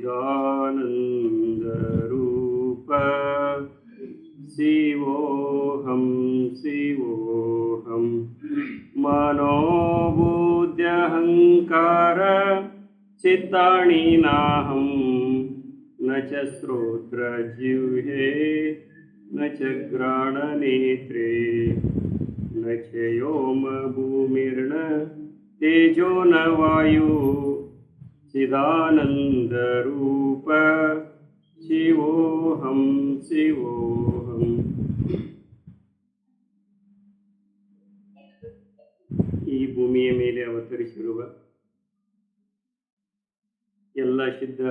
चिदानन्दरूप शिवोऽहं शिवोऽहं मनोबुद्ध्यहङ्कार चित्ताणि नाहं न च श्रोत्रजिह्वे, न च घ्राणनेत्रे न च व्योमभूमिर्न तेजो न वायु। चिदानन्दरूप शिवोऽहं शिवोऽहम् ಈ ಭೂಮಿಯ ಮೇಲೆ ಅವತರಿಸಿರುವ ಎಲ್ಲ ಸಿದ್ಧ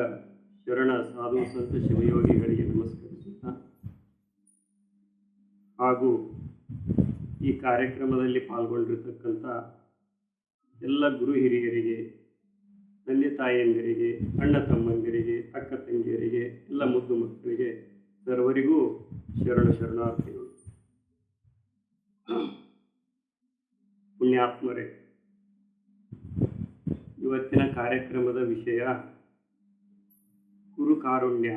ಶರಣ ಸಾಧು ಸಂತ ಶಿವಯೋಗಿಗಳಿಗೆ ನಮಸ್ಕರಿಸುತ್ತಾ ಹಾಗೂ ಈ ಕಾರ್ಯಕ್ರಮದಲ್ಲಿ ಪಾಲ್ಗೊಂಡಿರ್ತಕ್ಕಂಥ ಎಲ್ಲ ಗುರು ಹಿರಿಯರಿಗೆ ತಂದೆ ತಾಯಿಯಂದಿರಿಗೆ, ಅಣ್ಣ ತಮ್ಮಂದಿರಿಗೆ, ಅಕ್ಕ ತಂಗಿಯರಿಗೆ, ಎಲ್ಲ ಮುದ್ದು ಮಕ್ಕಳಿಗೆ ಸರ್ವರಿಗೂ ಶರಣ ಶರಣಾರ್ಥಿಗಳು. ಪುಣ್ಯಾತ್ಮರೇ, ಇವತ್ತಿನ ಕಾರ್ಯಕ್ರಮದ ವಿಷಯ ಗುರು ಕಾರುಣ್ಯ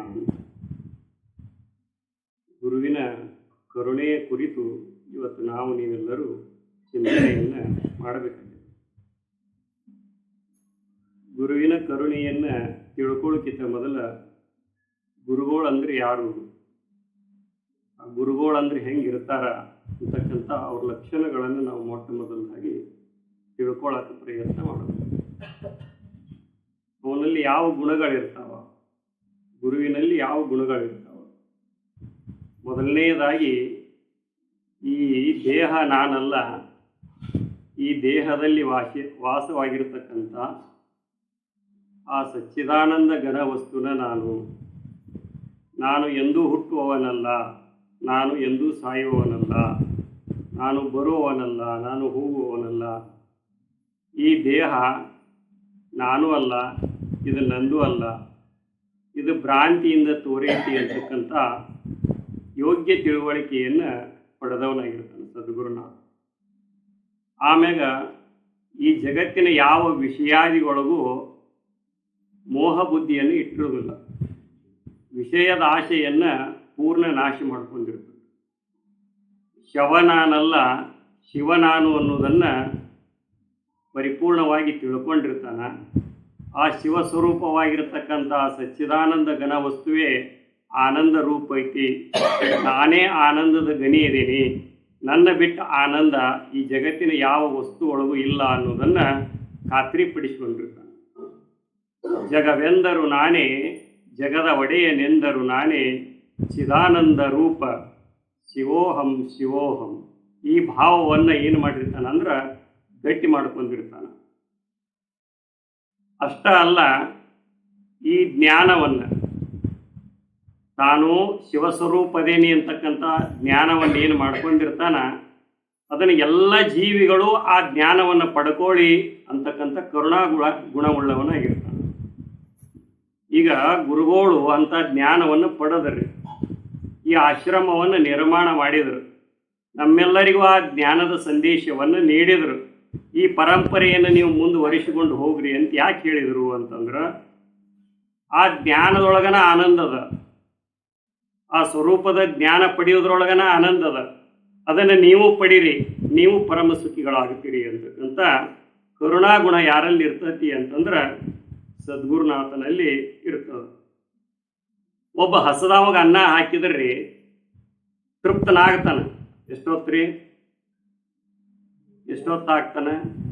ಗುರುವಿನ ಕರುಣೆಯ ಕುರಿತು ಇವತ್ತು ನಾವು ನೀವೆಲ್ಲರೂ ಚಿಂತನೆಯನ್ನು ಮಾಡಬೇಕಾಗಿದೆ. ಗುರುವಿನ ಕರುಣೆಯನ್ನು ತಿಳ್ಕೊಳ್ಳೋಕ್ಕಿಂತ ಮೊದಲ ಗುರುಗಳು ಅಂದ್ರೆ ಯಾರು? ಆ ಗುರುಗಳು ಅಂದ್ರೆ ಹೆಂಗಿರ್ತಾರ ಅಂತಕ್ಕಂಥ ಅವ್ರ ಲಕ್ಷಣಗಳನ್ನು ನಾವು ಮೊಟ್ಟ ಮೊದಲದಾಗಿ ತಿಳ್ಕೊಳ್ಳೋಕೆ ಪ್ರಯತ್ನ ಮಾಡಬೇಕು ಅವನಲ್ಲಿ ಯಾವ ಗುಣಗಳಿರ್ತಾವ? ಗುರುವಿನಲ್ಲಿ ಯಾವ ಗುಣಗಳಿರ್ತಾವ? ಮೊದಲನೆಯದಾಗಿ ಈ ದೇಹ ನಾನಲ್ಲ, ಈ ದೇಹದಲ್ಲಿ ವಾಸಿ ವಾಸವಾಗಿರ್ತಕ್ಕಂಥ ಆ ಸಚ್ಚಿದಾನಂದ ಘನ ವಸ್ತುನ ನಾನು. ನಾನು ಎಂದೂ ಹುಟ್ಟುವವನಲ್ಲ, ನಾನು ಎಂದೂ ಸಾಯುವವನಲ್ಲ, ನಾನು ಬರುವವನಲ್ಲ, ನಾನು ಹೋಗುವವನಲ್ಲ. ಈ ದೇಹ ನಾನು ಅಲ್ಲ, ಇದು ನಂದು ಅಲ್ಲ. ಇದು ಭ್ರಾಂತಿಯಿಂದ ತೋರೈತಿ ಅಂತಕ್ಕಂಥ ಯೋಗ್ಯ ತಿಳುವಳಿಕೆಯನ್ನು ಪಡೆದವನಾಗಿರ್ತಾನೆ ಸದ್ಗುರುನಾಥ. ಆಮ್ಯಾಗ ಈ ಜಗತ್ತಿನ ಯಾವ ವಿಷಯಾದಿಗಳಿಗೂ ಮೋಹ ಬುದ್ಧಿಯನ್ನು ಇಟ್ಟಿರೋದಿಲ್ಲ ವಿಷಯದ ಆಶೆಯನ್ನು ಪೂರ್ಣ ನಾಶ ಮಾಡ್ಕೊಂಡಿರ್ತದೆ ಶವನಾನಲ್ಲ ಶಿವನಾನು ಅನ್ನೋದನ್ನು ಪರಿಪೂರ್ಣವಾಗಿ ತಿಳ್ಕೊಂಡಿರ್ತಾನ. ಆ ಶಿವ ಸ್ವರೂಪವಾಗಿರ್ತಕ್ಕಂಥ ಸಚ್ಚಿದಾನಂದ ಘನ ವಸ್ತುವೇ ಆನಂದ ರೂಪ ಐತಿ. ನಾನೇ ಆನಂದದ ಗಣಿ ಇದ್ದೀನಿ ನನ್ನ ಬಿಟ್ಟ ಆನಂದ ಈ ಜಗತ್ತಿನ ಯಾವ ವಸ್ತು ಒಳಗೂ ಇಲ್ಲ ಅನ್ನೋದನ್ನು ಖಾತ್ರಿಪಡಿಸಿಕೊಂಡಿರ್ತಾನೆ. ಜಗವೆಂದರು ನಾನೇ, ಜಗದ ಒಡೆಯನೆಂದರು ನಾನೇ, ಚಿದಾನಂದ ರೂಪ, ಶಿವೋಹಂ ಶಿವೋಹಂ. ಈ ಭಾವವನ್ನು ಏನು ಮಾಡಿರ್ತಾನೆ ಅಂದ್ರೆ ಗಟ್ಟಿ ಮಾಡ್ಕೊಂಡಿರ್ತಾನೆ. ಅಷ್ಟ ಅಲ್ಲ, ಈ ಜ್ಞಾನವನ್ನು. ತಾನು ಶಿವಸ್ವರೂಪದೇನಿ ಅಂತಕ್ಕಂಥ ಜ್ಞಾನವನ್ನು ಏನು ಮಾಡ್ಕೊಂಡಿರ್ತಾನ, ಅದನ್ನು ಎಲ್ಲ ಜೀವಿಗಳು ಆ ಜ್ಞಾನವನ್ನು ಪಡ್ಕೊಳ್ಳಿ ಅಂತಕ್ಕಂಥ ಕರುಣಾಗುಣ ಗುಣವುಳ್ಳವನಾಗಿರ್ತಾನೆ. ಈಗ ಗುರುಗಳು ಅಂತ ಜ್ಞಾನವನ್ನು ಪಡೆದ್ರಿ. ಈ ಆಶ್ರಮವನ್ನು ನಿರ್ಮಾಣ ಮಾಡಿದರು. ನಮ್ಮೆಲ್ಲರಿಗೂ ಆ ಜ್ಞಾನದ ಸಂದೇಶವನ್ನು ನೀಡಿದರು. ಈ ಪರಂಪರೆಯನ್ನು ನೀವು ಮುಂದುವರಿಸಿಕೊಂಡು ಹೋಗ್ರಿ ಅಂತ ಯಾಕೆ ಹೇಳಿದರು ಅಂತಂದ್ರೆ, ಆ ಜ್ಞಾನದೊಳಗನ ಆನಂದದ ಆ ಸ್ವರೂಪದ ಜ್ಞಾನ ಪಡೆಯೋದ್ರೊಳಗನ ಆನಂದದ ಅದನ್ನು ನೀವು ಪಡೀರಿ, ನೀವು ಪರಮ ಸುಖಿಗಳಾಗ್ತೀರಿ ಅಂತಕ್ಕಂಥ ಕರುಣಾಗುಣ ಯಾರಲ್ಲಿ ಇರ್ತತಿ ಅಂತಂದ್ರೆ ಸದ್ಗುರುನಾಥನಲ್ಲಿ ಇರ್ತದೆ. ಒಬ್ಬ ಹಸದಾವಾಗ ಅನ್ನ ಹಾಕಿದ್ರಿ, ತೃಪ್ತನಾಗ್ತಾನೆ. ಎಷ್ಟೊತ್ರಿ ಎಷ್ಟೊತ್ತಾಗ್ತಾನೆ?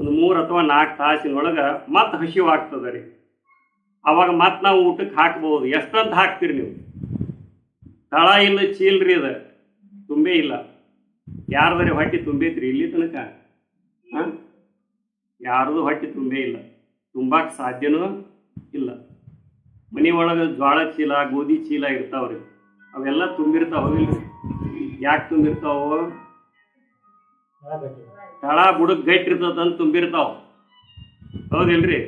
ಒಂದು ಮೂರು ಅಥವಾ ನಾಲ್ಕು ತಾಸಿನೊಳಗೆ ಮತ್ತೆ ಹಸಿವಾಗ್ತದೆ ರೀ ಅವಾಗ ಮತ್ತೆ ನಾವು ಊಟಕ್ಕೆ ಹಾಕ್ಬೋದು. ಎಷ್ಟಂತ ಹಾಕ್ತೀರಿ ನೀವು? ತಳ ಇಲ್ಲ, ಚೀಲ್ರಿ ಅದ. ತುಂಬೇ ಇಲ್ಲ. ಯಾರ್ದಾರೆ ಹೊಟ್ಟೆ ತುಂಬೈತ್ರಿ ಇಲ್ಲಿ ತನಕ? ಹಾಂ? ಯಾರದು ಹೊಟ್ಟೆ ತುಂಬೇ ಇಲ್ಲ. ತುಂಬಕ್ಕೆ ಸಾಧ್ಯನೂ ಇಲ್ಲ. ಮನೆ ಒಳಗೆ ಜ್ವಾಳ ಚೀಲ, ಗೋಧಿ ಚೀಲ ಇರ್ತಾವ್ರಿ. ಅವೆಲ್ಲ ತುಂಬಿರ್ತಾವ ಯಾಕೆ ತುಂಬಿರ್ತಾವ? ತಳ ಬುಡಕ್ ಗಟ್ಟಿ ಇರ್ತದಂತ ತುಂಬಿರ್ತಾವ. ಹೌದಿಲ್ರಿ?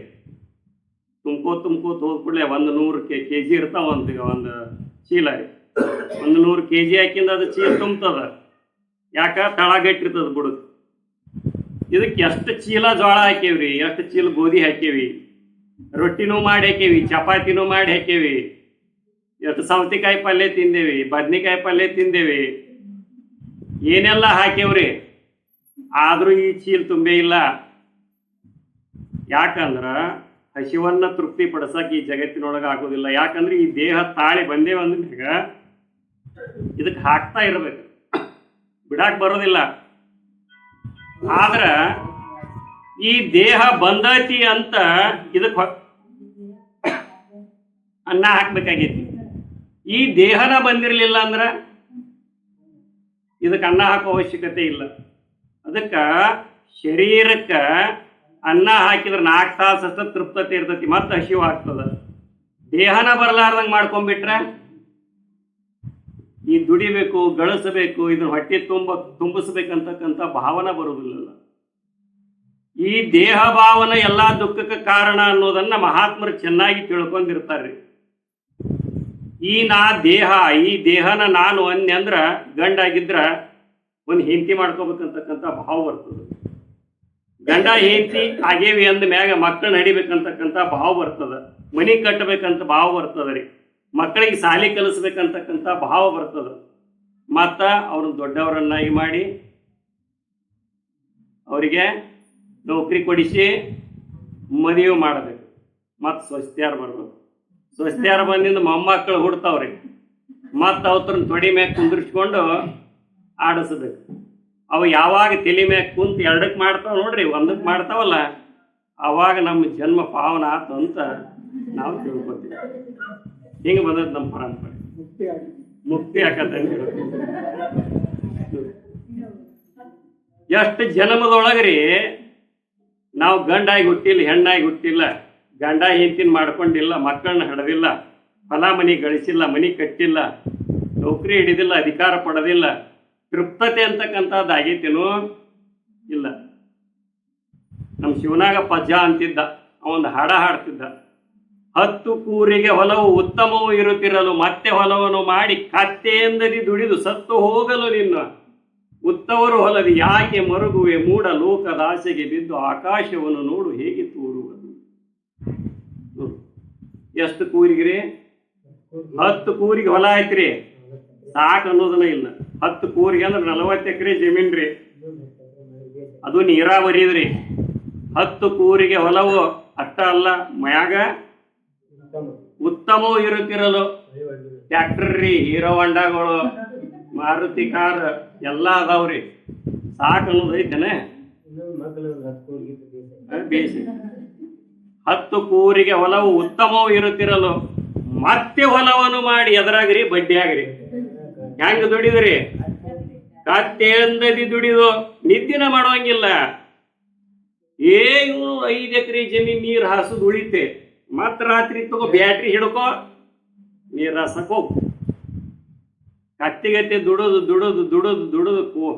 ತುಂಬ್ಕೋ ತುಂಬ್ಕೋತ ಹೋದ ಕೂಡಲೇ ಒಂದು ನೂರು ಕೆ ಕೆ ಜಿ ಇರ್ತಾವ ಒಂದು ಒಂದು ಚೀಲ ರೀ. ಒಂದು ನೂರು ಕೆ ಜಿ ಹಾಕಿಂದ ಅದು ಚೀಲ ತುಂಬ್ತದ. ಯಾಕ? ತಳ ಗಟ್ಟಿರ್ತದ ಬುಡಕ್. ಇದಕ್ಕೆ ಎಷ್ಟು ಚೀಲ ಜೋಳ ಹಾಕೇವ್ರಿ? ಎಷ್ಟು ಚೀಲ ಗೋಧಿ ಹಾಕೇವಿ? ರೊಟ್ಟಿನೂ ಮಾಡಿ ಹಾಕೇವಿ, ಚಪಾತಿನೂ ಮಾಡಿ ಹಾಕೇವಿ. ಎಷ್ಟು ಸೌತೆಕಾಯಿ ಪಲ್ಯ ತಿಂದೇವಿ, ಬದ್ನೆಕಾಯಿ ಪಲ್ಯ ತಿಂದೇವಿ. ಏನೆಲ್ಲ ಹಾಕೇವ್ರಿ? ಆದ್ರೂ ಈ ಚೀಲ ತುಂಬೇ ಇಲ್ಲ. ಯಾಕಂದ್ರ ಹಸಿವನ್ನ ತೃಪ್ತಿ ಪಡಿಸಕ್ ಈ ಜಗತ್ತಿನೊಳಗ ಆಗೋದಿಲ್ಲ. ಯಾಕಂದ್ರೆ ಈ ದೇಹ ತಾಳಿ ಬಂದೇವಂದ್ರೆ ಇದಕ್ಕೆ ಹಾಕ್ತಾ ಇರಬೇಕು. ಬಿಡಾಕ್ ಬರೋದಿಲ್ಲ. ಆದ್ರ ಈ ದೇಹ ಬಂದೈತಿ ಅಂತ ಇದಕ್ಕೆ ಅನ್ನ ಹಾಕ್ಬೇಕಾಗೈತಿ. ಈ ದೇಹನ ಬಂದಿರಲಿಲ್ಲ ಅಂದ್ರ ಇದಕ್ಕೆ ಅನ್ನ ಹಾಕೋ ಅವಶ್ಯಕತೆ ಇಲ್ಲ. ಅದಕ್ಕೆ ಶರೀರಕ್ಕೆ ಅನ್ನ ಹಾಕಿದ್ರೆ ನಾಲ್ಕು ತಾಸು ಅಷ್ಟ ತೃಪ್ತತೆ ಇರ್ತೈತಿ, ಮತ್ತೆ ಹಸಿವು ಆಗ್ತದ. ದೇಹನ ಬರಲಾರ್ದಂಗೆ ಮಾಡ್ಕೊಂಡ್ಬಿಟ್ರೆ ಈ ದುಡಿಬೇಕು, ಗಳಿಸಬೇಕು ಇದನ್ನು ಹೊಟ್ಟೆ ತುಂಬ ತುಂಬಿಸ್ಬೇಕಂತಕ್ಕಂಥ ಭಾವನೆ ಬರುವುದಿಲ್ಲ ಈ ದೇಹ ಭಾವನೆ ಎಲ್ಲ ದುಃಖಕ್ಕೆ ಕಾರಣ ಅನ್ನೋದನ್ನ ಮಹಾತ್ಮರು ಚೆನ್ನಾಗಿ ತಿಳ್ಕೊಂಡಿರ್ತಾರೆ ಈ ನಾ ದೇಹ, ಈ ದೇಹನ ನಾನು ಅನ್ಯ ಅಂದ್ರ ಗಂಡಾಗಿದ್ರ ಒಂದು ಹೆಂಡತಿ ಮಾಡ್ಕೋಬೇಕಂತಕ್ಕಂಥ ಭಾವ ಬರ್ತದೆ. ಗಂಡ ಹೆಂಡತಿ ಆಗೇವಿ ಅಂದ ಮ್ಯಾಗ ಮಕ್ಕಳನ್ನ ನಡಿಬೇಕಂತಕ್ಕಂಥ ಭಾವ ಬರ್ತದ. ಮನಿ ಕಟ್ಟಬೇಕಂತ ಭಾವ ಬರ್ತದ ರೀ ಮಕ್ಕಳಿಗೆ ಸಾಲಿ ಕಲಿಸ್ಬೇಕಂತಕ್ಕಂಥ ಭಾವ ಬರ್ತದ. ಮತ್ತ ಅವ್ರನ್ನ ದೊಡ್ಡವರನ್ನಾಗಿ ಮಾಡಿ ಅವರಿಗೆ ನೌಕರಿ ಕೊಡಿಸಿ ಮದುವೆ ಮಾಡಬೇಕು. ಮತ್ತು ಸ್ವಸ್ಥ್ಯಾರ ಬರ್ಬೇಕು. ಸ್ವಸ್ಥ್ಯಾರ ಬಂದಿಂದ ಮೊಮ್ಮಕ್ಕಳು ಹುಡ್ತಾವ್ರಿ. ಮತ್ತು ಅವ್ರನ್ನ ತೊಡಿ ಮ್ಯಾಗ ಕುಂದಿರ್ಸ್ಕೊಂಡು ಆಡಿಸ್ಬೇಕು. ಅವು ಯಾವಾಗ ತಲೆ ಮ್ಯಾಗ ಕುಂತು ಎರಡಕ್ಕೆ ಮಾಡ್ತಾವ ನೋಡ್ರಿ ಒಂದಕ್ಕೆ ಮಾಡ್ತಾವಲ್ಲ, ಅವಾಗ ನಮ್ಮ ಜನ್ಮ ಪಾವನ ಆತು ಅಂತ ನಾವು ತಿಳ್ಕೊತೀವಿ. ಹಿಂಗೆ ಬಂದದ್ದು ನಮ್ಮ ಪರಂಪರೆ? ಮುಕ್ತಿ ಆಕತ್ತ ಎಷ್ಟು ಜನ್ಮದೊಳಗ್ರಿ ನಾವು ಗಂಡಾಗಿ ಹುಟ್ಟಿಲ್ಲ, ಹೆಣ್ಣಾಗಿ ಹುಟ್ಟಿಲ್ಲ, ಗಂಡ ಹೆಂಡತಿನ ಮಾಡ್ಕೊಂಡಿಲ್ಲ, ಮಕ್ಕಳನ್ನ ಹಡದಿಲ್ಲ ಫಲ ಮನಿ ಗಳಿಸಿಲ್ಲ, ಮನಿ ಕಟ್ಟಿಲ್ಲ, ನೌಕರಿ ಹಿಡಿದಿಲ್ಲ, ಅಧಿಕಾರ ಪಡೆದಿಲ್ಲ, ತೃಪ್ತತೆ ಅಂತಕ್ಕಂಥದ್ದು ಇಲ್ಲ. ನಮ್ಮ ಶಿವನಾಗ ಪಜ್ಜ ಅಂತಿದ್ದ, ಅವೊಂದು ಹಾಡ ಹಾಡ್ತಿದ್ದ. ಹತ್ತು ಕೂರಿಗೆ ಹೊಲವು ಉತ್ತಮವೂ ಇರುತ್ತಿರಲು ಮತ್ತೆ ಹೊಲವನ್ನು ಮಾಡಿ ಕತ್ತೆಯಿಂದಲೇ ದುಡಿದು ಸತ್ತು ಹೋಗಲು ನಿನ್ನ. ಉತ್ತವರು ಹೊಲವಿ ಯಾಕೆ ಮರುಗುವೆ? ಮೂಡ ಲೋಕದ ಆಸೆಗೆ ಬಿದ್ದು ಆಕಾಶವನ್ನು ನೋಡು ಹೇಗೆ ತೋರುವುದು. ಎಷ್ಟು ಕೂರಿಗ್ರಿ? ಹತ್ತು ಕೂರಿಗೆ ಹೊಲ ಐತ್ರಿ. ಸಾಕು ಅನ್ನೋದನ್ನ ಇಲ್ಲ. ಹತ್ತು ಕೂರಿಗೆ ಅಂದ್ರೆ ನಲವತ್ತು ಎಕರೆ ಜಮೀನ್ ರೀ ಅದು ನೀರಾವರಿ ಇದ್ರಿ. ಹತ್ತು ಕೂರಿಗೆ ಹೊಲವು ಅಷ್ಟ ಅಲ್ಲ, ಮ್ಯಾಗ ಉತ್ತಮವೂ ಇರುತ್ತಿರಲು ಟ್ಯಾಕ್ಟರ್ ರೀ ಹೀರೋ ಹೊಂಡಗಳು ಮಾರುತಿ ಕಾರ್ ಎಲ್ಲ ಅದಾವ್ರಿ. ಸಾಕು ಅನ್ನೋದು ಐತೇನೆ? ಬೇಸಿ ಹತ್ತು ಕೂರಿಗೆ ಹೊಲವು ಉತ್ತಮವೂ ಇರುತ್ತಿರಲು. ಮತ್ತೆ ಹೊಲವನ್ನು ಮಾಡಿ ಎದರಾಗ್ರಿ ಬಡ್ಡಿ ಆಗ್ರಿ. ಹೆಂಗ್ ದುಡಿದ್ರಿ? ಕತ್ತೆಂದದಿ ದುಡಿದು ನಿದ್ದಿನ ಮಾಡುವಂಗಿಲ್ಲ. ಏ ಇವ್ನು ಐದು ಎಕರೆ ಜಮೀನ್ ನೀರ್ ಹಾಸುದು ಉಳಿತೆ. ಮತ್ ರಾತ್ರಿ ತಗೋ ಬ್ಯಾಟ್ರಿ ಹಿಡ್ಕೋ ನೀರ್ ಹೋಗು. ಕತ್ತಿಗತ್ತೆ ದುಡೋದು ದುಡೋದು ದುಡೋದು ದುಡೋದು ಕೋ,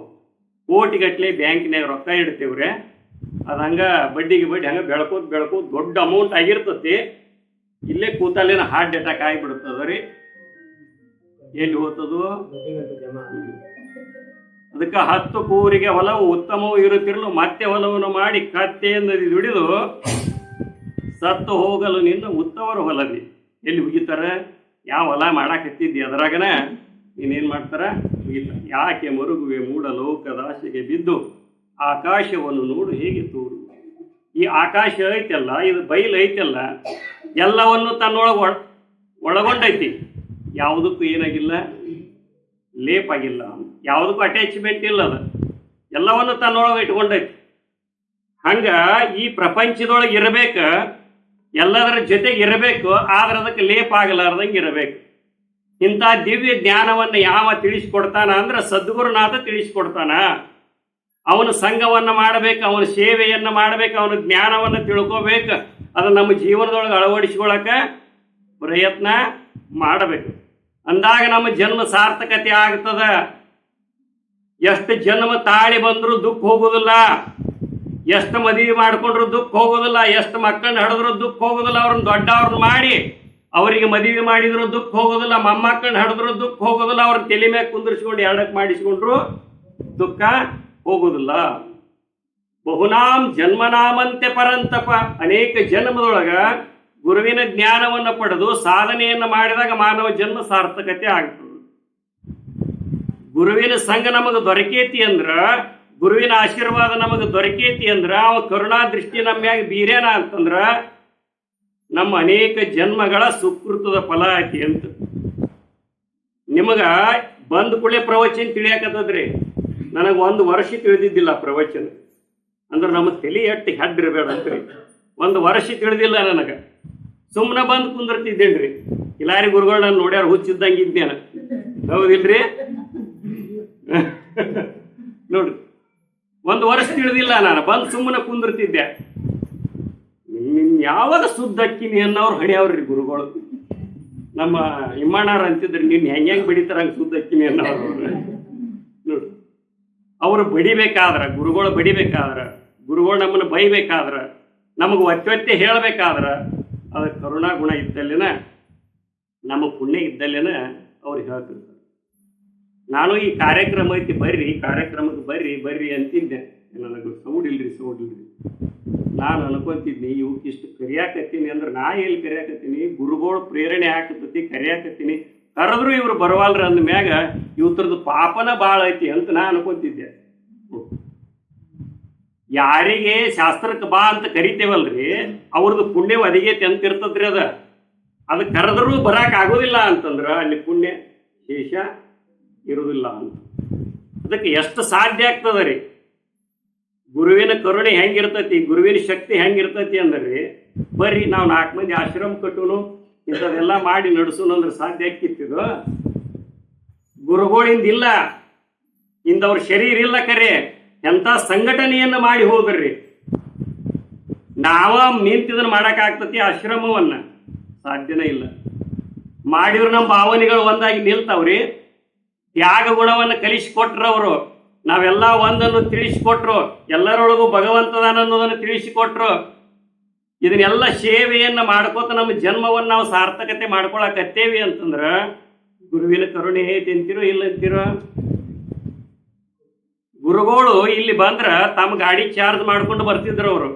ಕೋಟಿಗಟ್ಲೆ ಬ್ಯಾಂಕ್ನ್ಯಾಗ ರೊಕ್ಕ ಇಡ್ತೇವ್ರೆ, ಅದು ಹಂಗೆ ಬಡ್ಡಿಗೆ ಬಡ್ಡಿ ಹಂಗೆ ಬೆಳ್ಕೋದು ಬೆಳ್ಕೋದು ದೊಡ್ಡ ಅಮೌಂಟ್ ಆಗಿರ್ತತಿ. ಇಲ್ಲೇ ಕೂತಲ್ಲೇನ ಹಾರ್ಟ್ ಅಟ್ಯಾಕ್ ಆಗಿಬಿಡ್ತದ ರೀ ಎಲ್ಲಿ ಹೋಗ್ತದು ಅದಕ್ಕೆ ಹತ್ತು ಕೂರಿಗೆ ಹೊಲವು ಉತ್ತಮವೂ ಇರುತ್ತಿರಲು ಮತ್ತೆ ಹೊಲವನ್ನು ಮಾಡಿ ಕತ್ತೆಯಿಂದ ದುಡಿದು ಸತ್ತು ಹೋಗಲು ನಿನ್ನ ಉತ್ತಮರ ಹೊಲದಿ ಎಲ್ಲಿ ಉಗಿತಾರೆ ಯಾವ ಹೊಲ ಮಾಡಾಕತ್ತಿದ್ದಿ ಅದ್ರಾಗನ? ನೀನೇನು ಮಾಡ್ತಾರ? ಹುಗಿತಾರ ಯಾಕೆ ಮರುಗುವೆ ಮೂಡ ಲೋಕದ ಆಸೆಗೆ ಬಿದ್ದು ಆಕಾಶವನ್ನು ನೋಡು ಹೇಗೆ ತೋರು. ಈ ಆಕಾಶ ಐತಲ್ಲ, ಇದು ಬೈಲ್ ಐತಲ್ಲ, ಎಲ್ಲವನ್ನು ತನ್ನೊಳಗೆ ಒಳ, ಒಳಗೊಂಡೈತಿ. ಯಾವುದಕ್ಕೂ ಏನಾಗಿಲ್ಲ, ಲೇಪಾಗಿಲ್ಲ. ಯಾವುದಕ್ಕೂ ಅಟ್ಯಾಚ್ಮೆಂಟ್ ಇಲ್ಲ ಅದು ಎಲ್ಲವನ್ನು ತನ್ನೊಳಗೆ ಇಟ್ಕೊಂಡೈತಿ. ಹಂಗ ಈ ಪ್ರಪಂಚದೊಳಗೆ ಇರಬೇಕ ಎಲ್ಲದರ ಜೊತೆಗೆ ಇರಬೇಕು ಆದ್ರೆ ಅದಕ್ಕೆ ಲೇಪ ಆಗಲಾರ್ದಂಗೆ ಇರಬೇಕು. ಇಂಥ ದಿವ್ಯ ಜ್ಞಾನವನ್ನು ಯಾವ ತಿಳಿಸ್ಕೊಡ್ತಾನ ಅಂದ್ರೆ ಸದ್ಗುರುನಾಥ ತಿಳಿಸ್ಕೊಡ್ತಾನ. ಅವನ ಸಂಘವನ್ನು ಮಾಡಬೇಕು, ಅವನ ಸೇವೆಯನ್ನ ಮಾಡಬೇಕು, ಅವನ ಜ್ಞಾನವನ್ನು ತಿಳ್ಕೋಬೇಕು, ಅದು ನಮ್ಮ ಜೀವನದೊಳಗೆ ಅಳವಡಿಸ್ಕೊಳಕ ಪ್ರಯತ್ನ ಮಾಡಬೇಕು. ಅಂದಾಗ ನಮ್ಮ ಜನ್ಮ ಸಾರ್ಥಕತೆ ಆಗ್ತದ. ಎಷ್ಟು ಜನ್ಮ ತಾಳಿ ಬಂದರೂ ದುಃಖ ಹೋಗುದಿಲ್ಲ. ಎಷ್ಟು ಮದುವೆ ಮಾಡ್ಕೊಂಡ್ರು ದುಃಖ ಹೋಗೋದಿಲ್ಲ, ಎಷ್ಟು ಮಕ್ಕಳನ್ನ ಹಡಿದ್ರು ದುಃಖ ಹೋಗೋದಿಲ್ಲ, ಅವ್ರನ್ನ ದೊಡ್ಡವ್ರನ್ನ ಮಾಡಿ ಅವರಿಗೆ ಮದುವೆ ಮಾಡಿದ್ರು ದುಃಖ ಹೋಗೋದಿಲ್ಲ ಮೊಮ್ಮಕ್ಕಳನ್ನ ಹಡಿದ್ರು ದುಃಖ ಹೋಗೋದಿಲ್ಲ ಅವ್ರ ತಲೆ ಮೇಲೆ ಕುಂದಿರ್ಸ್ಕೊಂಡು ಎರಡಕ್ಕೆ ಮಾಡಿಸ್ಕೊಂಡ್ರು ದುಃಖ ಹೋಗೋದಿಲ್ಲ. ಬಹುನಾಮ್ ಜನ್ಮನಾಮಂತೆ ಪರಂತಪ ಅನೇಕ ಜನ್ಮದೊಳಗ ಗುರುವಿನ ಜ್ಞಾನವನ್ನು ಪಡೆದು ಸಾಧನೆಯನ್ನು ಮಾಡಿದಾಗ ಮಾನವ ಜನ್ಮ ಸಾರ್ಥಕತೆ ಆಗ್ತದೆ. ಗುರುವಿನ ಸಂಘ ನಮಗೆ ದೊರಕೇತಿ ಅಂದ್ರ ಗುರುವಿನ ಆಶೀರ್ವಾದ ನಮಗೆ ದೊರಕೈತಿ ಅಂದ್ರ ಅವ ಕರುಣಾ ದೃಷ್ಟಿ ನಮ್ಯಾಗ ಬೀರೇನ ಅಂತಂದ್ರ ನಮ್ಮ ಅನೇಕ ಜನ್ಮಗಳ ಸುಕೃತದ ಫಲ ಐತಿ ಅಂತ. ನಿಮಗ ಬಂದ ಕೂಡಲೇ ಪ್ರವಚನ ತಿಳಿಯಾಕತ್ತದ್ರಿ. ನನಗೆ ಒಂದು ವರ್ಷ ತಿಳಿದಿದ್ದಿಲ್ಲ ಪ್ರವಚನ. ಅಂದ್ರೆ ನಮ್ಮ ತಲೆ ಎಟ್ಟು ಹೆಡ್ಡಿರ್ಬೇಡ ಅಂತ್ರಿ ಒಂದು ವರ್ಷ ತಿಳಿದಿಲ್ಲ ನನಗೆ. ಸುಮ್ಮನೆ ಬಂದು ಕುಂದಿರ್ತಿದ್ದೇನ್ರಿ. ಇಲಾರಿ ಗುರುಗಳು ನಾನು ನೋಡ್ಯಾರ ಹುಚ್ಚಿದ್ದಂಗೆ ಇದ್ದೇನೆ. ಹೌದಿಲ್ರಿ? ನೋಡ್ರಿ. ಒಂದು ವರ್ಷ ತಿಳಿದಿಲ್ಲ ನಾನು, ಬಂದು ಸುಮ್ಮನೆ ಕುಂದಿರ್ತಿದ್ದೆ. ನಿನ್ನ ಯಾವಾಗ ಸುದ್ದಕ್ಕಿನಿ ಅನ್ನೋರು ಹಡಿಯವ್ರಿ ಗುರುಗಳು. ನಮ್ಮ ಇಮ್ಮಣ್ಣವ್ರು ಅಂತಿದ್ರು ನಿನ್ನ ಹೆಂಗೆ ಹೆಂಗೆ ಬಡಿತಾರ ಹಂಗೆ ಸುದ್ದಕ್ಕಿನಿ ಅನ್ನೋರು. ನೋಡ್ರಿ ಅವರು ಬಡಿಬೇಕಾದ್ರೆ, ಗುರುಗಳು ಬಡಿಬೇಕಾದ್ರೆ, ಗುರುಗಳು ನಮ್ಮನ್ನು ಬೈಬೇಕಾದ್ರೆ, ನಮಗೆ ಒತ್ತೆ ಹೇಳಬೇಕಾದ್ರೆ, ಅದು ಕರುಣಾ ಗುಣ ಇದ್ದಲ್ಲಿನ, ನಮ್ಮ ಪುಣ್ಯ ಇದ್ದಲ್ಲಿನ ಅವ್ರು ಹೇಳ್ತಿರ್ತಾರೆ. ನಾನು ಈ ಕಾರ್ಯಕ್ರಮ ಐತಿ, ಬರ್ರಿ ಕಾರ್ಯಕ್ರಮಕ್ಕೆ ಬರ್ರಿ ಬರ್ರಿ ಅಂತಿದ್ದೆ. ನನಗೆ ಸೌಡ್ ಇಲ್ರಿ ಸೌಡ್ ಇಲ್ರಿ. ನಾನು ಅನ್ಕೊಂತಿದ್ನಿ ಇವಕ್ಕೆ ಇಷ್ಟು ಕರಿಯಾಕತ್ತೀನಿ ಅಂದ್ರೆ ನಾ ಎಲ್ಲಿ ಕರಿಯಾಕತ್ತೀನಿ? ಗುರುಗಳು ಪ್ರೇರಣೆ ಹಾಕತತಿ ಕರಿಯಾಕತ್ತೀನಿ. ಕರೆದ್ರು ಇವ್ರು ಬರವಲ್ರ ಅಂದ ಮ್ಯಾಗ ಇವತ್ರದ್ದು ಪಾಪನ ಭಾಳ ಐತಿ ಅಂತ ನಾ ಅನ್ಕೊಂತಿದ್ದೆ. ಯಾರಿಗೆ ಶಾಸ್ತ್ರಕ್ಕೆ ಬಾ ಅಂತ ಕರಿತೇವಲ್ರಿ ಅವ್ರದ್ದು ಪುಣ್ಯ ಒದಗೈತಿ ಅಂತ ಇರ್ತದ್ರಿ ಅದ. ಅದು ಕರೆದ್ರೂ ಬರಾಕ್ ಆಗೋದಿಲ್ಲ ಅಂತಂದ್ರ ಅಲ್ಲಿ ಪುಣ್ಯ ಶೇಷ ಇರುವುದಿಲ್ಲ. ಅಂತ ಅದಕ್ಕೆ ಎಷ್ಟು ಸಾಧ್ಯ ಆಗ್ತದ ರೀ? ಗುರುವಿನ ಕರುಣೆ ಹೆಂಗಿರ್ತೈತಿ, ಗುರುವಿನ ಶಕ್ತಿ ಹೆಂಗಿರ್ತೈತಿ ಅಂದ್ರೆ, ಬರ್ರಿ ನಾವು ನಾಲ್ಕು ಮಂದಿ ಆಶ್ರಮ ಕಟ್ಟುನು ಇಂಥದೆಲ್ಲ ಮಾಡಿ ನಡೆಸೋನು ಅಂದ್ರೆ ಸಾಧ್ಯ ಆಕ್ಕಿತ್ತಿದು ಗುರುಗಳಿಂದ ಇಲ್ಲ ಇಂದವ್ರ ಶರೀರ ಇಲ್ಲ ಕರೆ, ಎಂಥ ಸಂಘಟನೆಯನ್ನ ಮಾಡಿ ಹೋದ್ರಿ. ನಾವ ನಿಂತಿದನ್ನು ಮಾಡೋಕ್ಕಾಗ್ತತಿ ಆಶ್ರಮವನ್ನ, ಸಾಧ್ಯನೇ ಇಲ್ಲ. ಮಾಡಿದ್ರು ನಮ್ಮ ಭಾವನೆಗಳು ಒಂದಾಗಿ ನಿಲ್ತಾವ್ರಿ. ತ್ಯಾಗ ಗುಣವನ್ನು ಕಲಿಸಿಕೊಟ್ರು ಅವರು ನಾವೆಲ್ಲ ಒಂದನ್ನು ತಿಳಿಸಿಕೊಟ್ರು. ಎಲ್ಲರೊಳಗೂ ಭಗವಂತದಾನ ಅನ್ನೋದನ್ನು ತಿಳಿಸಿಕೊಟ್ರು. ಇದನ್ನೆಲ್ಲ ಸೇವೆಯನ್ನ ಮಾಡ್ಕೋತ ನಮ್ಮ ಜನ್ಮವನ್ನು ನಾವು ಸಾರ್ಥಕತೆ ಮಾಡ್ಕೊಳಕತ್ತೇವಿ ಅಂತಂದ್ರ, ಗುರುವಿನ ಕರುಣೆ ಐತಿ ಅಂತೀರೋ ಇಲ್ಲ ಅಂತೀರೋ? ಗುರುಗಳು ಇಲ್ಲಿ ಬಂದ್ರ ತಮ್ಮ ಗಾಡಿ ಚಾರ್ಜ್ ಮಾಡ್ಕೊಂಡು ಬರ್ತಿದ್ರು ಅವರು.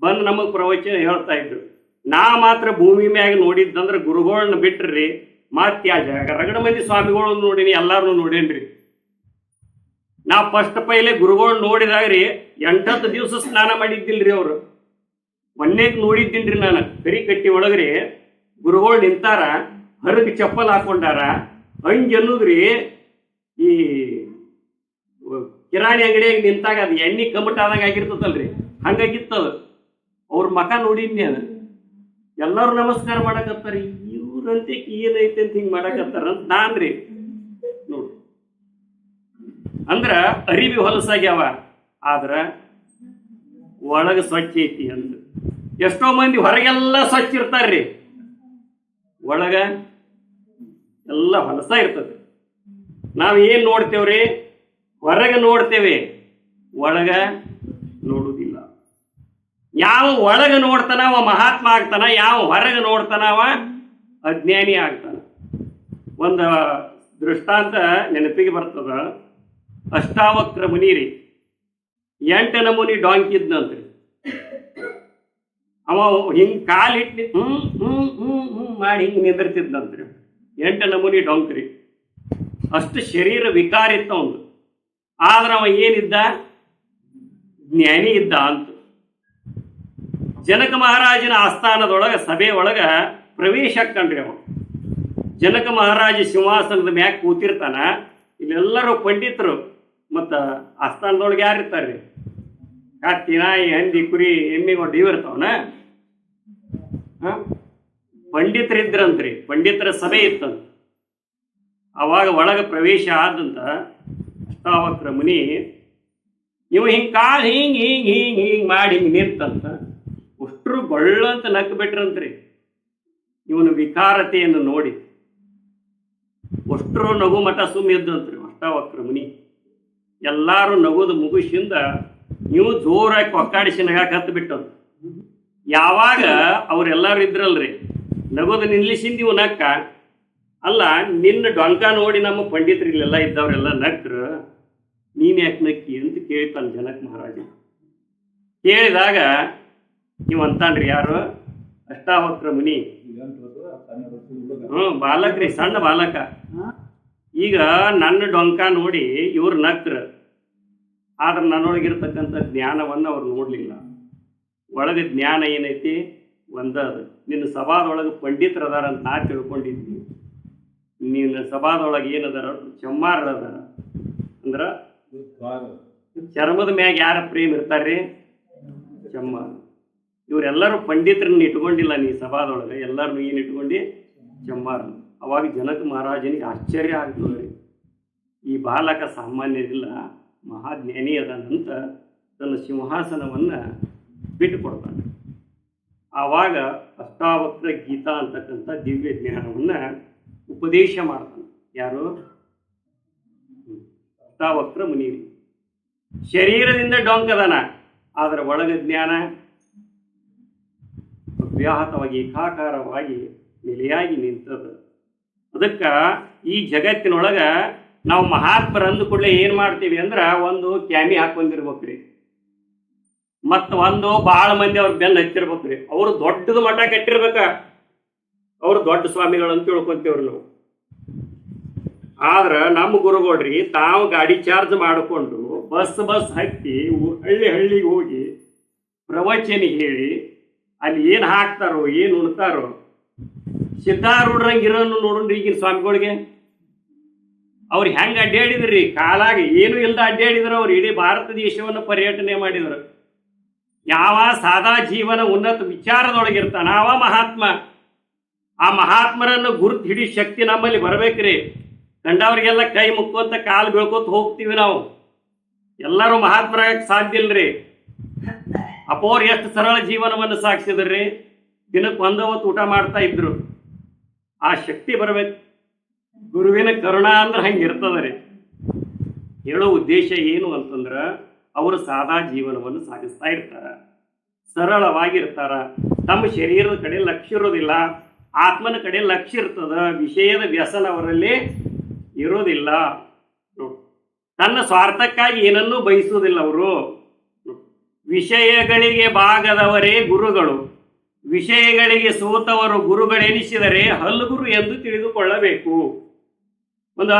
ಬಂದು ನಮಗೆ ಪ್ರವಚನ ಹೇಳ್ತಾ ಇದ್ರು. ನಾ ಮಾತ್ರ ಭೂಮಿ ಮ್ಯಾಗ ನೋಡಿದ್ದಂದ್ರೆ ಗುರುಗಳನ್ನ ಬಿಟ್ರಿ. ಜಾಗ ರಗಡ ಮಂದಿ ಸ್ವಾಮಿಗಳು ನೋಡೀನಿ ಎಲ್ಲಾರು ನೋಡೇನ್ರಿ. ನಾ ಫಸ್ಟ್ ಪೈಲೆ ಗುರುಗಳು ನೋಡಿದಾಗ ರೀ ಎಂಟತ್ತು ದಿವಸ ಸ್ನಾನ ಮಾಡಿದ್ದಿಲ್ರಿ ಅವರು. ಮೊನ್ನೆಗ್ ನೋಡಿದ್ದೀನ್ರಿ ನಾನು, ಕರಿ ಕಟ್ಟಿ ಒಳಗ್ರಿ. ಗುರುಗಳು ನಿಂತಾರ ಹರಗ್ ಚಪ್ಪಲ್ ಹಾಕೊಂಡಾರ. ಹಂಗೆ ಅನ್ನೋದ್ರಿ ಈ ಕಿರಾಣಿ ಅಂಗಡಿಯಾಗ ನಿಂತಾಗ ಅದು ಎಣ್ಣೆ ಕಮಟ್ ಆದಂಗ ಆಗಿರ್ತದಲ್ರಿ. ಹಂಗಾಗಿತ್ತದ. ಅವ್ರ ಮಕ ನೋಡಿದ್ನಿ ಅದು. ಎಲ್ಲರೂ ನಮಸ್ಕಾರ ಮಾಡಕತ್ತಾರ. ಇವ್ರಂತೆ ಏನೈತೆ ಅಂತ ಹಿಂಗ್ ಮಾಡಕತ್ತಾರ ಅಂತ ನಾನ್ರಿ ನೋಡ್ರಿ ಅಂದ್ರ ಅರಿವಿ ಹೊಲಸಾಗ್ಯಾವ. ಆದ್ರ ಒಳಗ ಸ್ವಚ್ಛ ಐತಿ ಅಂತ ಎಷ್ಟೋ ಮಂದಿ ಹೊರಗೆಲ್ಲ ಸ್ವಚ್ಛ ಇರ್ತಾರ್ರಿ. ಒಳಗ ಎಲ್ಲ ಹೊಲಸ ಇರ್ತದೆ. ನಾವು ಏನ್ ನೋಡ್ತೇವ್ರಿ? ಹೊರಗೆ ನೋಡ್ತೇವೆ. ಒಳಗ ನೋಡುವುದಿಲ್ಲ ಯಾವ ಒಳಗೆ ನೋಡ್ತಾನ ಅವ ಮಹಾತ್ಮ ಆಗ್ತಾನ, ಯಾವ ಹೊರಗೆ ನೋಡ್ತಾನ ಅವ ಅಜ್ಞಾನಿ ಆಗ್ತಾನೆ ಒಂದು ದೃಷ್ಟಾಂತ ನೆನಪಿಗೆ ಬರ್ತದ. ಅಷ್ಟಾವಕ್ರ ಮುನಿ ರೀ ಎಂಟು ನಮೂನಿ ಡಾಂಕಿ ಇದ್ನಂತ್ರಿ ಅವ ಹಿಂಗೆ ಕಾಲು ಇಟ್ಟು ಹ್ಞೂ ಹ್ಞೂ ಹ್ಞೂ ಹ್ಞೂ ಮಾಡಿ ಹಿಂಗೆ ನಿಂದಿರ್ತಿದ್ನಂತ್ರಿ. ಎಂಟು ನಮೂನಿ ಡೊಂಕ್ರಿ. ಅಷ್ಟು ಶರೀರ ವಿಕಾರ ಇತ್ತು ಅವನು ಆದ್ರೆ ಅವ ಏನಿದ್ದ? ಜ್ಞಾನಿ ಇದ್ದ ಅಂತ. ಜನಕ ಮಹಾರಾಜನ ಆಸ್ಥಾನದೊಳಗೆ ಸಭೆ ಒಳಗ ಪ್ರವೇಶ ಆಗ್ತಾನ್ರಿ ಅವ ಜನಕ ಮಹಾರಾಜ ಸಿಂಹಾಸನದ ಮ್ಯಾಕ್ ಕೂತಿರ್ತಾನ, ಇಲ್ಲೆಲ್ಲರೂ ಪಂಡಿತರು ಮತ್ತು ಆಸ್ಥಾನದೊಳಗೆ ಯಾರು ಇರ್ತಾರ್ರಿ ಕತ್ತಿ ನಾಯಿ, ಹಂದಿ, ಕುರಿ ಎಮ್ಮಿಗೊಂಡು ಇವು ಇವಿರ್ತಾವನ ಪಂಡಿತರಿದ್ರಂತ್ರಿ, ಪಂಡಿತರ ಸಭೆ ಇತ್ತಂತ. ಅವಾಗ ಒಳಗೆ ಪ್ರವೇಶ ಆದಂತ ಅಷ್ಟಾವಕ್ರ ಮುನಿ, ಇವ ಹಿಂಗೆ ಕಾಲ್ ಹಿಂಗೆ ಹಿಂಗೆ ಹಿಂಗೆ ಹಿಂಗೆ ಮಾಡಿ ಹಿಂಗೆ ನಿಂತಂತ. ಅಷ್ಟರು ಬಳ್ಳಂತ ನಕ್ ಬಿಟ್ರಂತ್ರಿ. ಇವನ ವಿಕಾರತೆಯನ್ನು ನೋಡಿ. ಅಷ್ಟರೂ ನಗು ಮಠ ಸುಮ್ಮ ಎದ್ದಂತ್ರಿ ಅಷ್ಟಾವಕ್ರ ಮುನಿ. ಎಲ್ಲಾರು ನಗುದು ಮುಗಿಸಿಂದ ನೀವು ಜೋರಾಗಿ ಕೊಕ್ಕಾಡಿಸಿ ನಗಾಕ ಹತ್ತು ಬಿಟ್ಟಂತ ಯಾವಾಗ ಅವರೆಲ್ಲರೂ ಇದ್ರಲ್ರಿ, ನಗುದ ನಿಲ್ಲಿಸಿಂದ ಇವು ನಕ್ಕ? ಅಲ್ಲ, ನಿನ್ನ ಡೊಂಕ ನೋಡಿ ನಮ್ಮ ಪಂಡಿತರು ಇಲ್ಲೆಲ್ಲ ಇದ್ದವರೆಲ್ಲ ನಕ್ರು, ನೀನ್ ಯಾಕೆ ನಕ್ಕಿ ಅಂತ ಕೇಳ್ತಾನೆ ಜನಕ್ ಮಹಾರಾಜ. ಕೇಳಿದಾಗ ನೀವು ಅಂತಾನ್ರಿ ಯಾರು? ಅಷ್ಟಾವಕ್ರ ಮುನಿ. ಹ್ಮ್ ಬಾಲಕ್ರಿ ಸಣ್ಣ ಬಾಲಕ. ಈಗ ನನ್ನ ಡೊಂಕ ನೋಡಿ ಇವ್ರು ನಕ್ರ ಆದ್ರೆ ನನ್ನೊಳಗಿರ್ತಕ್ಕಂಥ ಜ್ಞಾನವನ್ನು ಅವ್ರು ನೋಡಲಿಲ್ಲ. ಒಳಗ ಜ್ಞಾನ ಏನೈತಿ? ಒಂದ ಅದು. ನಿನ್ನ ಸಭಾದೊಳಗೆ ಪಂಡಿತರ ಅದಾರ ಅಂತ ನಾ ತಿಳ್ಕೊಂಡಿದ್ವಿ ನಿನ್ನ ಸಭಾದೊಳಗೆ ಏನದಾರ? ಚಮ್ಮಾರದಾರ. ಅಂದ್ರ ಚರ್ಮದ ಮ್ಯಾಗ ಯಾರ ಪ್ರೇಮ್ ಇರ್ತಾರ್ರಿ? ಚಮ್ಮ ಇವರೆಲ್ಲರೂ ಪಂಡಿತರನ್ನ ಇಟ್ಕೊಂಡಿಲ್ಲ ನೀ ಸಭಾದೊಳಗೆ ಎಲ್ಲರನ್ನು ಏನು ಇಟ್ಕೊಂಡು? ಚಮ್ಮಾರ ಅವಾಗ ಜನಕ ಮಹಾರಾಜನಿಗೆ ಆಶ್ಚರ್ಯ ಆಗ್ತದೆ ಈ ಬಾಲಕ ಸಾಮಾನ್ಯರಿಲ್ಲ, ಮಹಾಜ್ಞಾನಿ ಅದಾನಂತ ತನ್ನ ಸಿಂಹಾಸನವನ್ನು ಬಿಟ್ಟು ಕೊಡ್ತಾನೆ. ಆವಾಗ ಅಷ್ಟಾವಕ್ರ ಗೀತಾ ಅಂತಕ್ಕಂಥ ದಿವ್ಯ ಜ್ಞಾನವನ್ನು ಉಪದೇಶ ಮಾಡ್ತಾನೆ. ಯಾರು. ಅಷ್ಟಾವಕ್ರ ಮುನಿ ಶರೀರದಿಂದ ಡೊಂಕದನ, ಆದರೆ ಒಳಗೆ ಜ್ಞಾನ ವ್ಯಾಹತವಾಗಿ, ಏಕಾಕಾರವಾಗಿ ನೆಲೆಯಾಗಿ ನಿಂತದ ಅದಕ್ಕೆ ಈ ಜಗತ್ತಿನೊಳಗ ನಾವು ಮಹಾತ್ಮರು ಅಂದ ಕೂಡಲೇ ಏನು ಮಾಡ್ತೀವಿ ಅಂದ್ರೆ ಒಂದು ಕ್ಯಾಮಿ ಹಾಕೊಂಡಿರ್ಬೇಕ್ರಿ ಮತ್ತು ಒಂದು ಭಾಳ ಮಂದಿ ಅವ್ರ ಬೆನ್ನ ಹಚ್ಚಿರ್ಬೇಕ್ರಿ. ಅವರು ದೊಡ್ಡದು ಮಠ ಕಟ್ಟಿರ್ಬೇಕ. ಅವರು ದೊಡ್ಡ ಸ್ವಾಮಿಗಳು ಅಂತ ತಿಳ್ಕೊಂತೀವ್ರಿ ನಾವು. ಆದ್ರೆ ನಮ್ಮ ಗುರುಗಳ್ರಿ ತಾವು ಗಾಡಿ ಚಾರ್ಜ್ ಮಾಡಿಕೊಂಡು ಬಸ್ ಬಸ್ ಹತ್ತಿ ಹಳ್ಳಿ ಹಳ್ಳಿಗೆ ಹೋಗಿ ಪ್ರವಚನ ಹೇಳಿ ಅಲ್ಲಿ ಏನು ಹಾಕ್ತಾರೋ, ಏನು ಉಣ್ತಾರೋ ಸಿದ್ಧಾರೂಢರಂಗಿರೋನು ನೋಡ್ರಿ ಈಗಿನ ಸ್ವಾಮಿಗಳಿಗೆ. ಅವ್ರು ಹೆಂಗೆ ಅಡ್ಡಾಡಿದ್ರಿ? ಕಾಲಾಗ ಏನು ಇಲ್ದ ಅಡ್ಡಾಡಿದ್ರು ಅವ್ರು, ಇಡೀ ಭಾರತ ದೇಶವನ್ನು ಪರ್ಯಟನೆ ಮಾಡಿದ್ರು. ಯಾವ ಸಾದಾ ಜೀವನ ಉನ್ನತ ವಿಚಾರದೊಳಗಿರ್ತಾನ? ಅವ ಮಹಾತ್ಮ. ಆ ಮಹಾತ್ಮರನ್ನು ಗುರುತು ಹಿಡಿ ಶಕ್ತಿ ನಮ್ಮಲ್ಲಿ ಬರ್ಬೇಕ್ರಿ. ಕಂಡವ್ರಿಗೆಲ್ಲ ಕೈ ಮುಕ್ಕೋತ ಕಾಲು ಬೀಳ್ಕೊತ ಹೋಗ್ತೀವಿ ನಾವು. ಎಲ್ಲರೂ ಮಹಾತ್ಮರಾಗಕ್ಕೆ ಸಾಧ್ಯ ಇಲ್ರಿ ಅಪೋರ್ ಎಷ್ಟು ಸರಳ ಜೀವನವನ್ನು ಸಾಗಿಸಿದ್ರಿ. ದಿನಕ್ಕೆ ಒಂದು ಹೊತ್ತು ಊಟ ಮಾಡ್ತಾ ಇದ್ರು. ಆ ಶಕ್ತಿ ಬರಬೇಕು. ಗುರುವಿನ ಕರುಣ ಅಂದ್ರೆ ಹಂಗೆ ಇರ್ತದ್ರಿ ಹೇಳೋ ಉದ್ದೇಶ ಏನು ಅಂತಂದ್ರೆ ಅವರು ಸಾದಾ ಜೀವನವನ್ನು ಸಾಗಿಸ್ತಾ ಇರ್ತಾರ. ಸರಳವಾಗಿರ್ತಾರ. ತಮ್ಮ ಶರೀರದ ಕಡೆ ಲಕ್ಷ್ಯ ಇರೋದಿಲ್ಲ ಆತ್ಮನ ಕಡೆ ಲಕ್ಷ್ಯ ಇರ್ತದ. ವಿಷಯದ ವ್ಯಸನ ಅವರಲ್ಲಿ ಇರೋದಿಲ್ಲ. ತನ್ನ ಸ್ವಾರ್ಥಕ್ಕಾಗಿ ಏನನ್ನೂ ಬಯಸುವುದಿಲ್ಲ ಅವರು. ವಿಷಯಗಳಿಗೆ ಭಾಗದವರೇ ಗುರುಗಳು. ವಿಷಯಗಳಿಗೆ ಸೋತವರು ಗುರುಗಳೆನಿಸಿದರೆ ಹಲ್ಗುರು ಎಂದು ತಿಳಿದುಕೊಳ್ಳಬೇಕು. ಒಂದು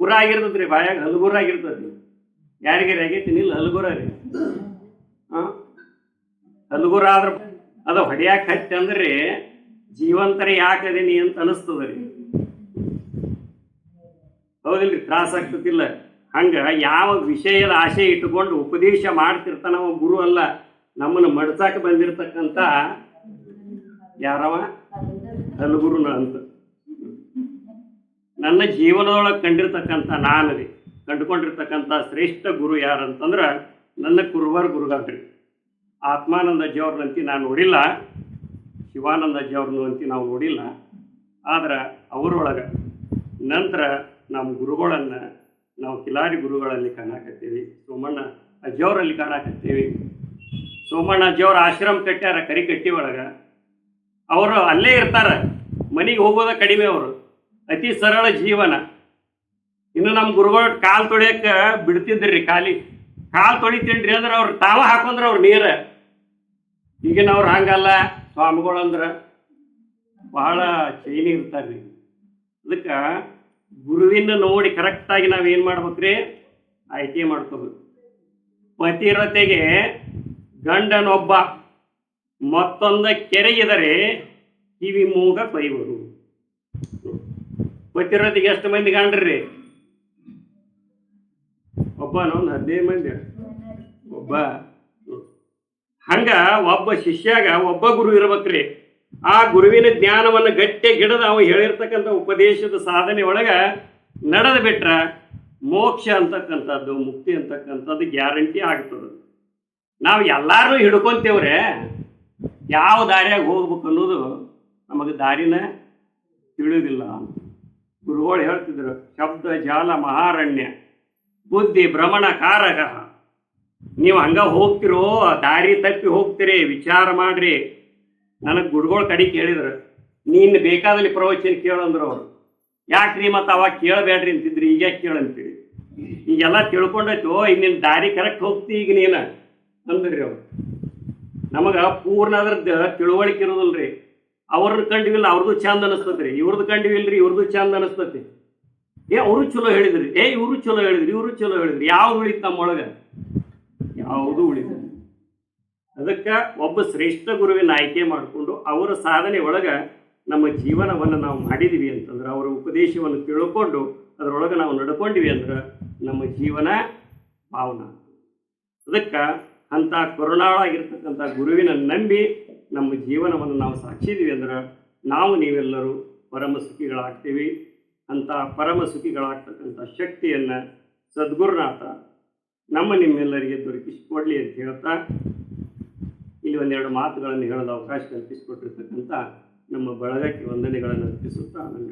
ಕುರ ಆಗಿರ್ತದ್ರಿ ಬಾಯಾಗ ಹಲ್ಗುರ ಆಗಿರ್ತದ್ರಿ ಯಾರಿಗೆ ಆಗೈತಿ? ಹಲ್ಗುರ ರೀ. ಹಲ್ಗುರ ಆದ್ರ ಅದು ಹೊಡ್ಯಾಕ ಹತ್ತಿ ಅಂದ್ರೆ ಜೀವಂತರ ಯಾಕದೀನಿ ಅಂತ ಅನಿಸ್ತದ್ರಿ. ಹೌದಿಲ್ರಿ? ತ್ರಾಸ ಆಗ್ತತಿಲ್ಲ. ಹಂಗ ಯಾವ ವಿಷಯದ ಆಸೆ ಇಟ್ಟುಕೊಂಡು ಉಪದೇಶ ಮಾಡ್ತಿರ್ತಾನವ ಗುರು ಅಲ್ಲ, ನಮ್ಮನ್ನು ಮಡ್ಸಕ್ಕೆ ಬಂದಿರತಕ್ಕಂತ ಯಾರವ? ಹಲಗುರುನ ಅಂತ. ನನ್ನ ಜೀವನದೊಳಗೆ ಕಂಡಿರ್ತಕ್ಕಂಥ ನಾನು ರೀ ಕಂಡುಕೊಂಡಿರ್ತಕ್ಕಂಥ ಶ್ರೇಷ್ಠ ಗುರು ಯಾರಂತಂದ್ರ ನನ್ನ ಕುರುವರ್ ಗುರುಗಾದ್ರಿ ಆತ್ಮಾನಂದ ಅಜ್ಜಿಯವ್ರನ್ನಂತಿ ನಾನು ನೋಡಿಲ್ಲ, ಶಿವಾನಂದ ಜಿಯವ್ರನ್ನು ಅಂತ ನಾವು ನೋಡಿಲ್ಲ. ಆದ್ರೆ ಅವರೊಳಗೆ ನಂತರ ನಮ್ಮ ಗುರುಗಳನ್ನು ನಾವು ಕಿಲಾರಿ ಗುರುಗಳಲ್ಲಿ ಕಾಣಕತ್ತೀವಿ. ಸೋಮಣ್ಣ ಅಜ್ಜಿಯವರಲ್ಲಿ ಕಾಣಕತ್ತೀವಿ. ಸೋಮಣ್ಣ ಅಜ್ಜಿಯವ್ರ ಆಶ್ರಮ ಕಟ್ಟ್ಯಾರ ಕರಿಕಟ್ಟಿ ಒಳಗೆ. ಅವರು ಅಲ್ಲೇ ಇರ್ತಾರ. ಮನೆಗೆ ಹೋಗೋದ ಕಡಿಮೆ ಅವರು. ಅತಿ ಸರಳ ಜೀವನ. ಇನ್ನು ನಮ್ಮ ಗುರುಗಳು ಕಾಲು ತೊಳಿಯಕ್ಕೆ ಬಿಡ್ತಿದ್ರಿ ಖಾಲಿ. ಕಾಲು ತೊಳಿತೀನ್ರಿ ಅಂದ್ರೆ ಅವ್ರು ತಾವ ಹಾಕೊಂಡ್ರ ಅವ್ರು ನೀರ. ಈಗಿನ ಅವ್ರು ಹಂಗಲ್ಲ. ಸ್ವಾಮಿಗಳು ಅಂದ್ರೆ ಬಹಳ ಚೈನಿ ಇರ್ತಾರ್ರಿ. ಅದಕ್ಕೆ ಗುರುವಿನ ನೋಡಿ ಕರೆಕ್ಟಾಗಿ ನಾವು ಏನು ಮಾಡ್ಬೇಕ್ರಿ ಆಯ್ಕೆ ಮಾಡ್ಕೋಬೇಕು ಪತಿರತೆಗೆ ಗಂಡನೊಬ್ಬ ಮತ್ತೊಂದ ಕೆರೆಗಿದರೆ ಕಿವಿ ಮೂಗ ಕೊಯ್ಬರು ಪತಿರತೆಗೆ ಎಷ್ಟು ಮಂದಿ ಗಂಡ್ರಿ? ಒಬ್ಬ ಒಂದು ಹದಿನೈದು ಮಂದಿ. ಒಬ್ಬ. ಹಂಗ ಒಬ್ಬ ಶಿಷ್ಯಾಗ ಒಬ್ಬ ಗುರು ಇರ್ಬೇಕ್ರಿ. ಆ ಗುರುವಿನ ಜ್ಞಾನವನ್ನು ಗಟ್ಟಿ ಗಿಡದ ಅವ ಹೇಳಿರ್ತಕ್ಕಂಥ ಉಪದೇಶದ ಸಾಧನೆ ಒಳಗ ನಡೆದು ಬಿಟ್ರ ಮೋಕ್ಷ ಅಂತಕ್ಕಂಥದ್ದು, ಮುಕ್ತಿ ಅಂತಕ್ಕಂಥದ್ದು ಗ್ಯಾರಂಟಿ ಆಗ್ತದೆ. ನಾವು ಎಲ್ಲರೂ ಹಿಡ್ಕೊಂತೇವ್ರೆ, ಯಾವ ದಾರಿಯಾಗ ಹೋಗ್ಬೇಕು ಅನ್ನೋದು ನಮಗೆ ದಾರಿನ ತಿಳಿದಿಲ್ಲ. ಗುರುಗಳು ಹೇಳ್ತಿದ್ರು, ಶಬ್ದ, ಜಾಲ, ಮಹಾರಣ್ಯ, ಬುದ್ಧಿ, ಭ್ರಮಣ ಕಾರಕ ನೀವು ಹಂಗ ಹೋಗ್ತಿರೋ ದಾರಿ ತಪ್ಪಿ ಹೋಗ್ತೀರಿ, ವಿಚಾರ ಮಾಡ್ರಿ. ನನಗೆ ಗುರುಗಳು ಕಡೆ ಕೇಳಿದ್ರು, ನೀನು ಬೇಕಾದಲ್ಲಿ ಪ್ರವಚನ ಕೇಳಂದ್ರು ಅವರು. ಯಾಕ್ರಿ ಮತ್ತೆ ಅವಾಗ ಕೇಳಬೇಡ್ರಿ ಅಂತಿದ್ರಿ, ಈಗ ಕೇಳಂತೀರಿ ಈಗೆಲ್ಲ ತಿಳ್ಕೊಂಡೈತು, ಈಗ ನಿನ್ನ ದಾರಿ ಕರೆಕ್ಟ್ ಹೋಗ್ತಿ ಈಗ ನೀನು ಅಂದ್ರಿ ಅವ್ರು. ನಮಗ ಪೂರ್ಣ ಅದ್ರದ್ದು ತಿಳುವಳಿಕೆ ಇರೋದಿಲ್ರಿ. ಅವ್ರದ್ದು ಕಂಡಿವಿಲ್ಲ ಅವ್ರದ್ದು ಚಂದ ಅನಿಸ್ತತ್ರಿ. ಇವ್ರದ್ದು ಕಂಡಿವಿಲ್ರಿ ಇವ್ರದ್ದು ಚಂದ ಅನಿಸ್ತತಿ ಏ, ಅವರು ಚಲೋ ಹೇಳಿದ್ರಿ. ಏ, ಇವರು ಚಲೋ ಹೇಳಿದ್ರಿ, ಇವರು ಚಲೋ ಹೇಳಿದ್ರಿ. ಯಾವ್ದು ಉಳಿತು ನಮ್ಮೊಳಗೆ ಯಾವುದು ಉಳಿದ ಅದಕ್ಕೆ ಒಬ್ಬ ಶ್ರೇಷ್ಠ ಗುರುವಿನ ಆಯ್ಕೆ ಮಾಡಿಕೊಂಡು ಅವರ ಸಾಧನೆ ಒಳಗ ನಮ್ಮ ಜೀವನವನ್ನು ನಾವು ಮಾಡಿದೀವಿ ಅಂತಂದ್ರೆ ಅವರ ಉಪದೇಶವನ್ನು ತಿಳ್ಕೊಂಡು ಅದರೊಳಗೆ ನಾವು ನಡ್ಕೊಂಡಿವಿ ಅಂದ್ರೆ ನಮ್ಮ ಜೀವನ ಪಾವನ ಅದಕ್ಕೆ ಅಂಥ ಕರುಣಾಳಾಗಿರ್ತಕ್ಕಂಥ ಗುರುವಿನ ನಂಬಿ ನಮ್ಮ ಜೀವನವನ್ನು ನಾವು ಸಾಕ್ಷಿದೀವಿ ಅಂದ್ರೆ ನಾವು ನೀವೆಲ್ಲರೂ ಪರಮ ಸುಖಿಗಳಾಗ್ತೀವಿ ಅಂಥ ಪರಮ ಸುಖಿಗಳಾಗ್ತಕ್ಕಂಥ ಶಕ್ತಿಯನ್ನು ಸದ್ಗುರುನಾಥ ನಮ್ಮ ನಿಮ್ಮೆಲ್ಲರಿಗೆ ದೊರಕಿಸಿಕೊಡ್ಲಿ ಅಂತ ಹೇಳ್ತಾ ಇಲ್ಲಿ ಒಂದೆರಡು ಮಾತುಗಳನ್ನು ಹೇಳಲು ಅವಕಾಶ ಕಲ್ಪಿಸಿಕೊಟ್ಟಿರ್ತಕ್ಕಂಥ ನಮ್ಮ ಬಳಗಕ್ಕೆ ವಂದನೆಗಳನ್ನು ಅರ್ಪಿಸುತ್ತಾ ನನ್ನ